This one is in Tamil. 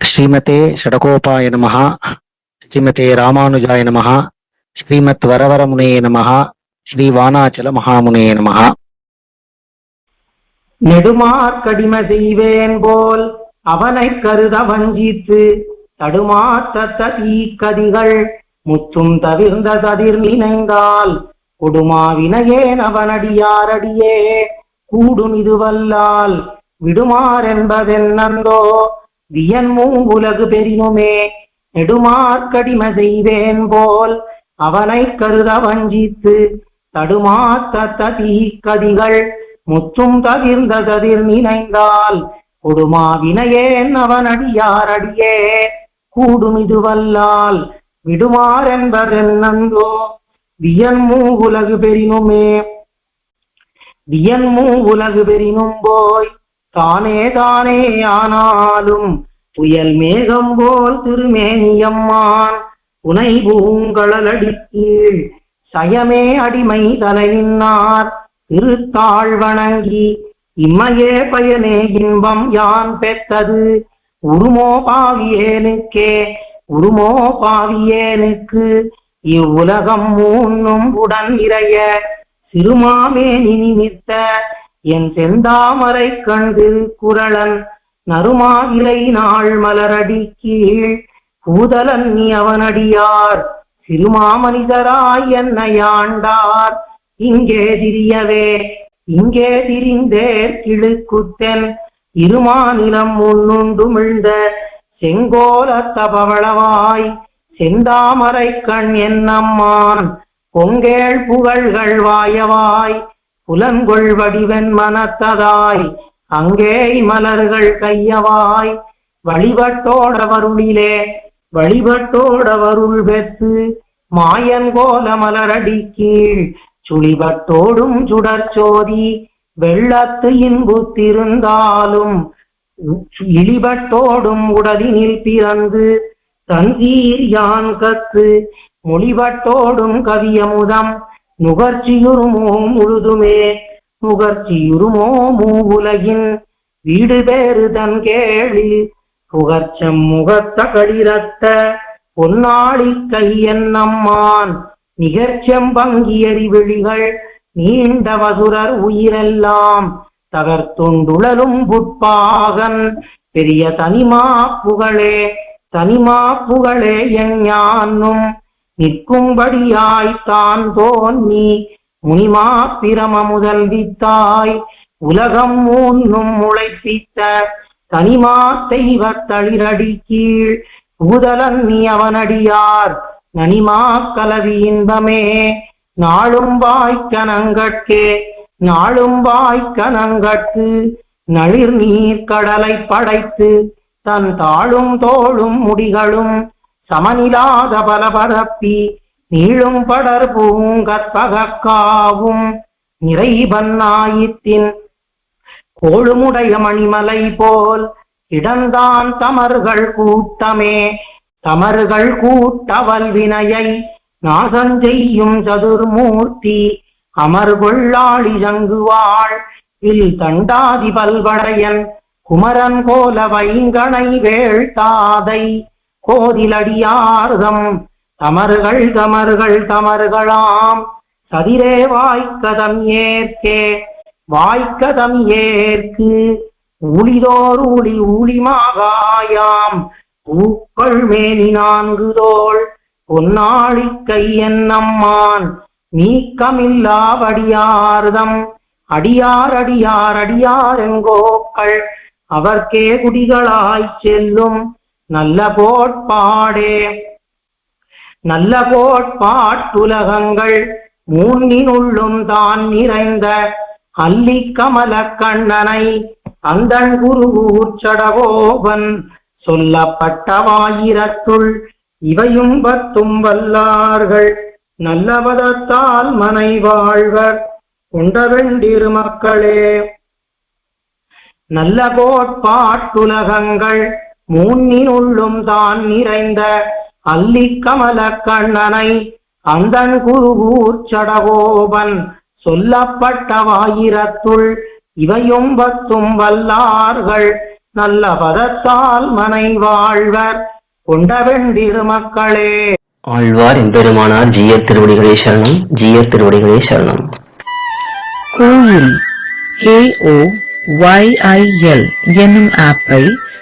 ஸ்ரீமதே ஷடகோபாய நமகா ஸ்ரீமதே ராமானுஜாய நமகா ஸ்ரீமத் வரவரமுனே நமகா ஸ்ரீ வானாச்சல மகாமுனையே நமகா நெடுமார் கடிமை செய்வேன் போல் அவனை கருத வஞ்சித்து தடுமாத்த தீக்கதிகள் முற்றும் தவிர்ந்த ததிர் நினைந்தால் கொடுமாவினையேன் அவனடியாரடியே கூடும் இதுவல்லால் விடுமாறென்பதென்னந்தோ வியன்மும் உலகு பெரினுமே நெடுமாற்கடிம செய்வேன் போல் அவனை கருத வஞ்சித்து தடுமாத்த தீக்கதிகள் முற்றும் தவிர்ந்த ததிர் நினைந்தால் கொடுமா வினையேன் அவனடியாரடியே கூடும் இதுவல்லால் விடுமாறென்பதென்னந்தோ வியன்மூ உலகு பெரினுமே வியன்மூ உலகு பெரினும் போய் தானே தானே ஆனாலும் புயல் மேகம் போல் திருமேனியம்மான் புனை பூங்கழலடி சயமே அடிமை தலையினார் திருத்தாள் வணங்கி இம்மையே பயனே இன்பம் யான் பெற்றது? உருமோ பாவியேனுக்கே உருமோ பாவியேனுக்கு இவ்வுலகம் மூன்னும் உடன் நிறைய சிறுமாமே நிமித்த என் செந்தாமரை கண்டு குரளன் நறுமாவிலை நாள் மலரடி கீழ். பூதலன் நீ அவனடியார். சிறுமாமனிதராய் என்னையாண்டார் இங்கே திரியவே இங்கே திரிந்தேர் கிழுக்குத்தன். இருமாநிலம் முன்னுண்டுமிழ்ந்த செங்கோலத்த பவளவாய் செந்தாமரை கண் என்னம்மான். பொங்கேள் புகழ்கள் வாயவாய். புலன்கொள் வடிவன் மனத்ததாய் அங்கே மலர்கள் கையவாய் வழிபட்டோட வருளிலே வழிபட்டோட வருள் பெற்று மாயன் கோல மலரடி கீழ் சுழிபட்டோடும் சுடற்சோதி வெள்ளத்து இன்புத்திருந்தாலும் இழிபட்டோடும் உடலினில் பிறந்து தந்தீர் யான் கத்து மொழிபட்டோடும் கவியமுதம் நுகர்ச்சியுருமோ முழுதுமே? நுகர்ச்சியுருமோ மூவுலகின் வீடு பேறு தன் கேளி புகர்ச்சம் முகத்த களிரத்த பொன்னாளி கையன்னம்மான் நிகர்ச்சம் பங்கியடி விழிகள் நீண்ட வசுரர் உயிரெல்லாம். தகர்த்துண்டுழலும் புட்பாகன் பெரிய தனிமா புகழே தனிமா புகழே எஞ்ஞானும். நிற்கும்படியாய் தான் தோன்னி முனிமா பிரம முதல்வித்தாய் உலகம் ஊன்னும் முளைப்பித்த தனிமா தெய்வ தளிரடி கீழ். பூதலன் நீ அவனடியார் நனிமா கலவி இன்பமே. நாளும் வாய்க்கனங்கட்கே நாளும் வாய்க்கனங்கட்கு நளிர் நீர் கடலை படைத்து தன் தாளும் தோளும் முடிகளும் சமனிலாத பலபரப்பி நீளும் படர் பூங்கற்பகாவும் நிறைவன்னாயித்தின் கோழுமுடைய மணிமலை போல் இடந்தான் தமர்கள் கூட்டமே தமர்கள் கூட்டவல் வினையை நாசஞ்செய்யும் சதுர்மூர்த்தி அமர்கொள்ளாளி ஜங்குவாள் இல் தண்டாதி பல்வடையன் குமரன் கோல வைங்கனை வேள்தாதை கோதிலடியார்தம். தமர்கள் தமர்கள் தமர்களாம் சதிரே வாய்க்கதம் ஏற்கே வாய்க்கதம் ஏற்கு. ஊழிதோர் ஊழி ஊழிமாகாயாம். பூக்கள் மேனி நான்கு தோள் பொன்னாழி கையன்னம்மான் நீக்கமில்லாவடியார்தம் அடியார் அடியார் அடியார் எங்கோக்கள். அவர்க்கே குடிகளாய் செல்லும். நல்ல கோட்பாடே. நல்ல கோட்பாட்டுலகங்கள் மூன்றினுள்ளும் தான் நிறைந்த அல்லி கமல கண்ணனை அந்தன் குருவூர்ச்சடகோபன் சொல்லப்பட்டவாயிரத்துள் இவையும் பத்தும் வல்லார்கள் நல்லவதத்தால் மனை வாழ்வர் கொண்டவெண்டிரு மக்களே நல்ல கோட்பாட்டுலகங்கள் மூன்னினுள்ளும் தான் நிறைந்த அல்லி கமல கண்ணனை அந்தன் குருகூர்ச்சடகோபன் சொல்லப்பட்டவாயிரத்துள் இவையும் பத்தும் வல்லார்கள் நல்ல பதத்தால் மனை வாழ்வர் கொண்டவெண் திருமக்களே. ஆழ்வார் எம்பெருமானார் ஜீயர் திருவடிகளே சரணம் ஜீயர் திருவடிகளே சரணம். கோயில் KO YIL என்னும் ஆப்பை